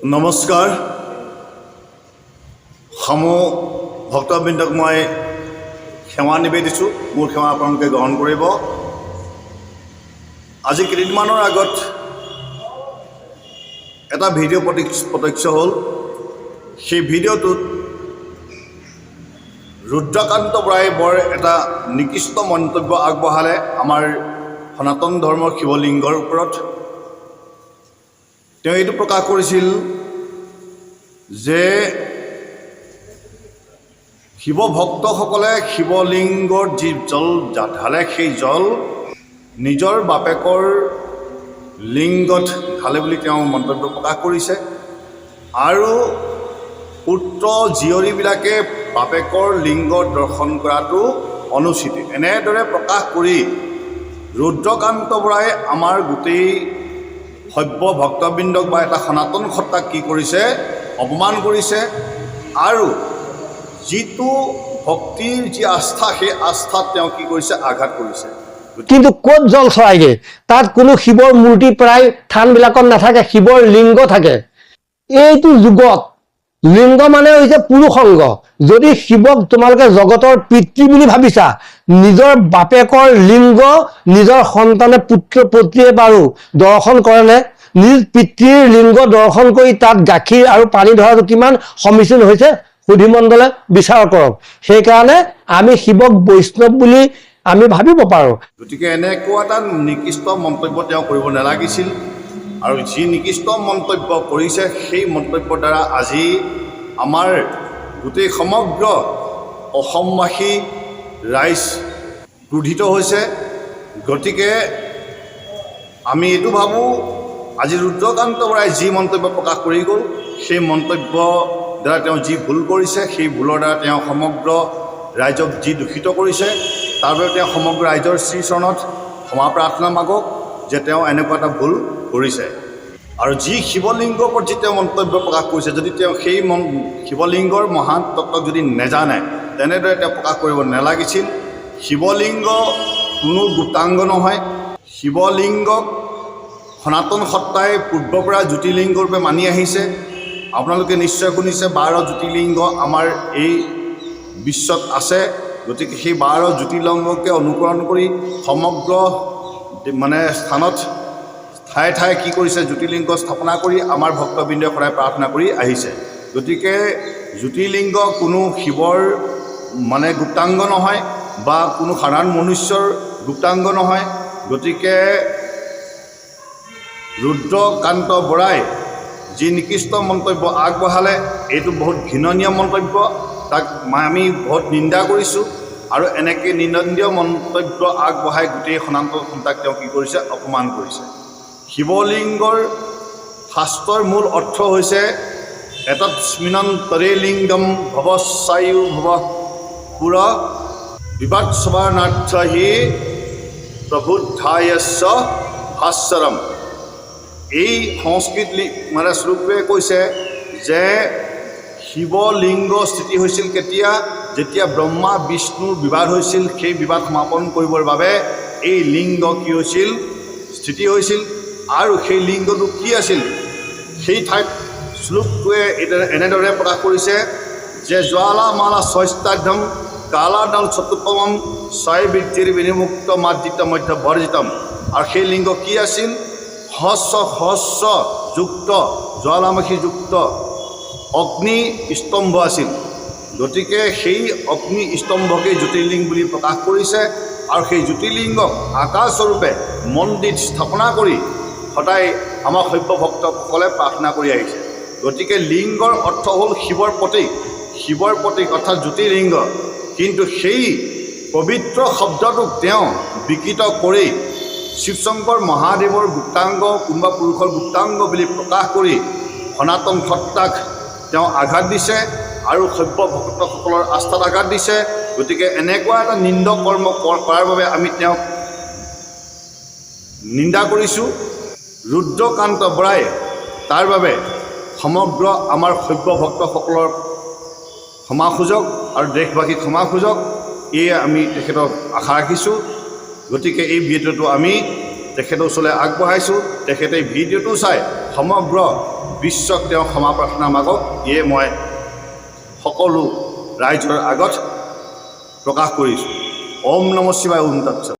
নমস্কাৰ সমূহ ভক্তবৃন্দক মই সেৱা নিবেদিছোঁ মোৰ সেৱা আপোনালোকে গ্ৰহণ কৰিব আজি কেইদিনমানৰ আগত এটা ভিডিঅ' প্ৰত্যক্ষ হ'ল। সেই ভিডিঅ'টোত ৰুদ্ৰকান্ত বৰাই বৰ এটা নিকৃষ্ট মন্তব্য আগবঢ়ালে আমাৰ সনাতন ধৰ্মৰ শিৱলিংগৰ ওপৰত। তেওঁ এইটো প্ৰকাশ কৰিছিল যে শিৱ ভক্তসকলে শিৱলিংগৰ যি জল ঢালে সেই জল নিজৰ বাপেকৰ লিংগত ঢালে বুলি তেওঁ মন্তব্য প্ৰকাশ কৰিছে। আৰু পুত্ৰ জীয়ৰীবিলাকে বাপেকৰ লিংগ দৰ্শন কৰাটো অনুচিত। এনেদৰে প্ৰকাশ কৰি ৰুদ্ৰকান্ত বৰাই আমাৰ গোটেই সভ্য ভক্তবৃন্দক বা এটা সনাতন সত্তাক কি কৰিছে? অপমান কৰিছে আৰু যিটো ভক্তিৰ যি আস্থা, সেই আস্থাত তেওঁ কি কৰিছে? আঘাত কৰিছে। কিন্তু ক'ত জল চৰাইগে? তাত কোনো শিৱৰ মূৰ্তি প্ৰায় থানবিলাকত নাথাকে, শিৱৰ লিংগ থাকে। এইটো যুগত লিংগ মানে হৈছে পুৰুষংগ। যদি শিৱক তোমালোকে জগতৰ পিতৃ বুলি ভাবিছা, নিজৰ বাপেকৰ লিংগ, নিজৰ সন্তানে পুত্ৰ, পত্নীয়ে বাৰু দৰ্শন কৰেনে নিজ পিতৃৰ লিংগ দৰ্শন কৰি তাত গাখীৰ আৰু পানী ধৰাটো কিমান সমীচীন হৈছে সুধিমণ্ডলে বিচাৰ কৰক। সেইকাৰণে আমি শিৱক বৈষ্ণৱ বুলি আমি ভাবিব পাৰোঁ। গতিকে এনেকুৱা এটা নিকৃষ্ট মন্তব্য তেওঁ কৰিব নালাগিছিল আৰু যি নিকৃষ্ট মন্তব্য কৰিছে সেই মন্তব্যৰ দ্বাৰা আজি আমাৰ গোটেই সমগ্ৰ অসমবাসী ৰাইজ ক্ৰোধিত হৈছে। গতিকে আমি এইটো ভাবোঁ আজি ৰুদ্ৰকান্ত বৰাই যি মন্তব্য প্ৰকাশ কৰি গ'ল, সেই মন্তব্য দ্বাৰা তেওঁ যি ভুল কৰিছে, সেই ভুলৰ দ্বাৰা তেওঁ সমগ্ৰ ৰাইজক যি দূষিত কৰিছে, তাৰ বাবে তেওঁ সমগ্ৰ ৰাইজৰ শ্ৰীচৰণত ক্ষমা প্ৰাৰ্থনা মাগক যে তেওঁ এনেকুৱা এটা ভুল কৰিছে। আৰু যি শিৱলিংগৰ ওপৰত যি তেওঁ মন্তব্য প্ৰকাশ কৰিছে, যদি তেওঁ সেই মন, শিৱলিংগৰ মহান তত্ত্বক যদি নেজানে, তেনেদৰে তেওঁ প্ৰকাশ কৰিব নালাগিছিল। শিৱলিংগ কোনো গোটাংগ নহয়, শিৱলিংগক সনাতন সত্তাই পূৰ্বৰ পৰা জ্যোতিৰ্লিংগ ৰূপে মানি আহিছে। আপোনালোকে নিশ্চয় শুনিছে, বাৰ জ্যোতিৰ্লিংগ আমাৰ এই বিশ্বত আছে। গতিকে সেই বাৰ জ্যোতিৰ্লিংগকে অনুকৰণ কৰি সমগ্ৰ মানে স্থানত ঠায়ে ঠায়ে কি কৰিছে, জ্যোতিৰ্লিংগ স্থাপনা কৰি আমাৰ ভক্তবৃন্দই সদায় প্ৰাৰ্থনা কৰি আহিছে। গতিকে জ্যোতিৰ্লিংগ কোনো শিৱৰ মানে গুপ্তাংগ নহয় বা কোনো সাধাৰণ মনুষ্যৰ গুপ্তাংগ নহয়। গতিকে ৰুদ্ৰকান্ত বৰাই যি নিকৃষ্ট মন্তব্য আগবঢ়ালে, এইটো বহুত ঘৃণনীয় মন্তব্য। তাক আমি বহুত নিন্দা কৰিছোঁ আৰু এনেকৈ নিন্দনীয় মন্তব্য আগবঢ়াই গোটেই সনাতন সন্তাক তেওঁ কি কৰিছে? অপমান কৰিছে। শিৱলিংগৰ শাস্ত্ৰৰ মূল অৰ্থ হৈছে, এতৎ স্মিনন্তৰে লিংগম ভৱচায়ু ভৱ পুৰ বিবাদসবানাৰ্থ হি প্ৰভুধায়স্য ভাস্বৰম। এই সংস্কৃত মানে শ্লোকে কৈছে যে শিৱলিংগ স্থিতি হৈছিল কেতিয়া? যেতিয়া ব্ৰহ্মা বিষ্ণুৰ বিবাদ হৈছিল, সেই বিবাদ সমাপন কৰিবৰ বাবে এই লিংগ কি হৈছিল? স্থিতি হৈছিল। আৰু সেই লিংগটো কি আছিল? সেই ঠাইত শ্লোকটোৱে এনে- এনেদৰে প্ৰকাশ কৰিছে যে জ্বালা মালা স্বস্তাধ্যম কালাডাল চতুৰ্থম ছয় বৃত্তিৰ বিনিমুক্ত মাৰ্জিত মধ্য বৰ্জিতম। আৰু সেই লিংগ কি আছিল? হস্য হস্য যুক্ত জ্বালামুখীযুক্ত অগ্নি স্তম্ভ আছিল। গতিকে সেই অগ্নি স্তম্ভকেই জ্যোতিৰ্লিংগ বুলি প্ৰকাশ কৰিছে আৰু সেই জ্যোতিৰ্লিংগক আকাৰস্বৰূপে মন্দিৰ স্থাপনা কৰি সদায় আমাৰ সভ্য ভক্তসকলে প্ৰাৰ্থনা কৰি আহিছে। গতিকে লিংগৰ অৰ্থ হ'ল শিৱৰ প্ৰতীক। শিৱৰ প্ৰতীক অৰ্থাৎ জ্যোতিৰ্লিংগ। কিন্তু সেই পবিত্ৰ শব্দটোক তেওঁ বিকৃত কৰি শিৱশংকৰ মহাদেৱৰ গুপ্তাংগ কোনোবা পুৰুষৰ গুপ্তাংগ বুলি প্ৰকাশ কৰি সনাতন সত্তাক তেওঁ আঘাত দিছে আৰু সভ্য ভক্তসকলৰ আস্থাত আঘাত দিছে। গতিকে এনেকুৱা এটা নিন্দ কৰ্ম কৰ- কৰাৰ বাবে আমি তেওঁক নিন্দা কৰিছোঁ। ৰুদ্ৰকান্ত বৰাই তাৰ বাবে সমগ্ৰ আমাৰ সভ্য ভক্তসকলৰ ক্ষমা খোজক আৰু দেশবাসীক ক্ষমা খোজক এয়ে আমি তেখেতক আশা ৰাখিছোঁ। গতিকে এই ভিডিঅ'টো আমি তেখেতৰ ওচৰলৈ আগবঢ়াইছোঁ। তেখেতে ভিডিঅ'টো চাই সমগ্ৰ বিশ্বক তেওঁ ক্ষমা প্ৰাৰ্থনা মাগক। ইয়ে মই সকলো ৰাইজৰ আগত প্ৰকাশ কৰিছোঁ। ওম নম শিৱায়, ওম তৎসত